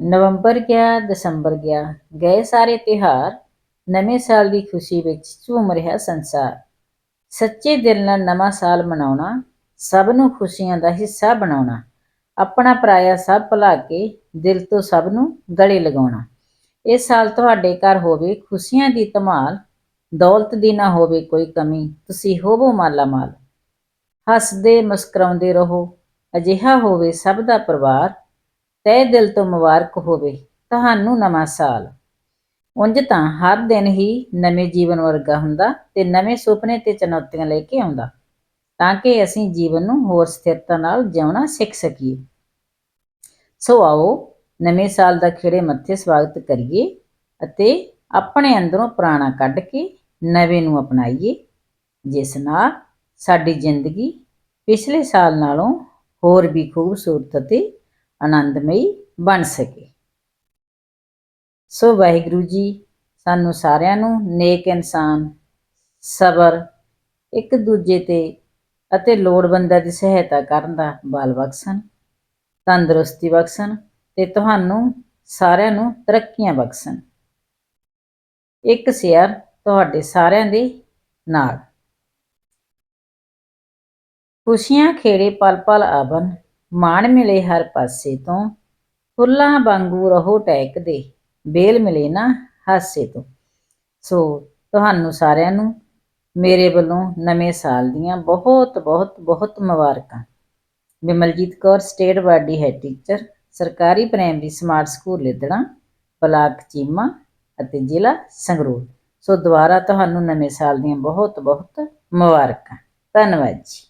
ਨਵੰਬਰ ਗਿਆ, ਦਸੰਬਰ ਗਿਆ। ਗਏ ਸਾਰੇ ਤਿਉਹਾਰ, ਨਵੇਂ ਸਾਲ ਦੀ ਖੁਸ਼ੀ ਵਿੱਚ ਝੂਮ ਰਿਹਾ ਸੰਸਾਰ। ਸੱਚੇ ਦਿਲ ਨਾਲ ਨਵਾਂ ਸਾਲ ਮਨਾਉਣਾ, ਸਭ ਨੂੰ ਖੁਸ਼ੀਆਂ ਦਾ ਹਿੱਸਾ ਬਣਾਉਣਾ, ਆਪਣਾ ਪਰਾਇਆ ਸਭ ਭੁਲਾ ਕੇ ਦਿਲ ਤੋਂ ਸਭ ਨੂੰ ਗਲੇ ਲਗਾਉਣਾ। ਇਸ ਸਾਲ ਤੁਹਾਡੇ ਘਰ ਹੋਵੇ, ਖੁਸ਼ੀਆਂ ਦੀ ਧਮਾਲ, ਦੌਲਤ ਦੀ ਨਾ ਹੋਵੇ ਕੋਈ ਕਮੀ, ਤੁਸੀਂ ਹੋਵੋ ਮਾਲਾ ਮਾਲ। ਹੱਸਦੇ, ਮੁਸਕਰਾਉਂਦੇ ਰਹੋ, ਅਜਿਹਾ ਹੋਵੇ ਸਭ ਦਾ ਪਰਿਵਾਰ ਤਹਿ ਦਿਲ ਤੋਂ ਮੁਬਾਰਕ ਹੋਵੇ, ਤੁਹਾਨੂੰ ਨਵਾਂ ਸਾਲ। ਉਂਝ ਤਾਂ ਹਰ ਦਿਨ ਹੀ ਨਵੇਂ ਜੀਵਨ ਵਰਗਾ ਹੁੰਦਾ ਤੇ ਨਵੇਂ ਸੁਪਨੇ ਤੇ ਚੁਣੌਤੀਆਂ ਲੈ ਕੇ ਆਉਂਦਾ, ਤਾਂ ਕਿ ਅਸੀਂ ਜੀਵਨ ਨੂੰ ਹੋਰ ਸਥਿਰਤਾ ਨਾਲ ਜਿਉਣਾ ਸਿੱਖ ਸਕੀਏ। ਸੋ ਆਓ, ਨਵੇਂ ਸਾਲ ਦਾ ਖਿੜੇ ਮੱਥੇ ਸਵਾਗਤ ਕਰੀਏ ਅਤੇ ਆਪਣੇ ਅੰਦਰੋਂ ਪੁਰਾਣਾ ਕੱਢ ਕੇ ਨਵੇਂ ਨੂੰ ਅਪਣਾਈਏ, ਜਿਸ ਨਾਲ ਸਾਡੀ ਜ਼ਿੰਦਗੀ ਪਿਛਲੇ ਸਾਲ ਨਾਲੋਂ ਹੋਰ ਵੀ ਖੂਬਸੂਰਤ ਅਤੇ ਆਨੰਦਮਈ ਬਣ ਸਕੇ। ਸੋ ਵਾਹਿਗੁਰੂ ਜੀ, ਸਾਨੂੰ ਸਾਰਿਆਂ ਨੂੰ ਨੇਕ ਇਨਸਾਨ, ਸਬਰ, ਇੱਕ ਦੂਜੇ ਤੇ ਅਤੇ ਲੋੜਵੰਦਾਂ ਦੀ ਸਹਾਇਤਾ ਕਰਨ ਦਾ ਬਲ ਬਖਸ਼ਣ, ਤੰਦਰੁਸਤੀ ਬਖਸ਼ਣ ਤੇ ਤੁਹਾਨੂੰ ਸਾਰਿਆਂ ਨੂੰ ਤਰੱਕੀਆਂ ਬਖਸ਼ਣ। ਇੱਕ ਸ਼ੇਅਰ ਤੁਹਾਡੇ ਸਾਰਿਆਂ ਦੇ ਨਾਲ। ਖੁਸ਼ੀਆਂ ਖੇੜੇ ਪਲ ਪਲ ਆਵਨ ਮਾਣ ਮਿਲੇ ਹਰ ਪਾਸੇ ਤੋਂ, ਫੁੱਲਾਂ ਵਾਂਗੂ ਰਹੋ ਟੈਕਦੇ ਬੇਲ ਮਿਲੇ ਨਾ ਹਾਸੇ ਤੋਂ। ਸੋ ਤੁਹਾਨੂੰ ਸਾਰਿਆਂ ਨੂੰ ਮੇਰੇ ਵੱਲੋਂ ਨਵੇਂ ਸਾਲ ਦੀਆਂ ਬਹੁਤ ਬਹੁਤ ਬਹੁਤ ਮੁਬਾਰਕਾਂ। ਵਿਮਲਜੀਤ ਕੌਰ, ਸਟੇਟ ਬਾਡੀ ਹੈ ਟੀਚਰ, ਸਰਕਾਰੀ primary smart school Lidra block Cheema ਅਤੇ ਜ਼ਿਲ੍ਹਾ ਸੰਗਰੂਰ। ਸੋ ਦੁਬਾਰਾ ਤੁਹਾਨੂੰ ਨਵੇਂ ਸਾਲ ਦੀਆਂ ਬਹੁਤ ਬਹੁਤ ਮੁਬਾਰਕਾਂ। ਧੰਨਵਾਦ ਜੀ।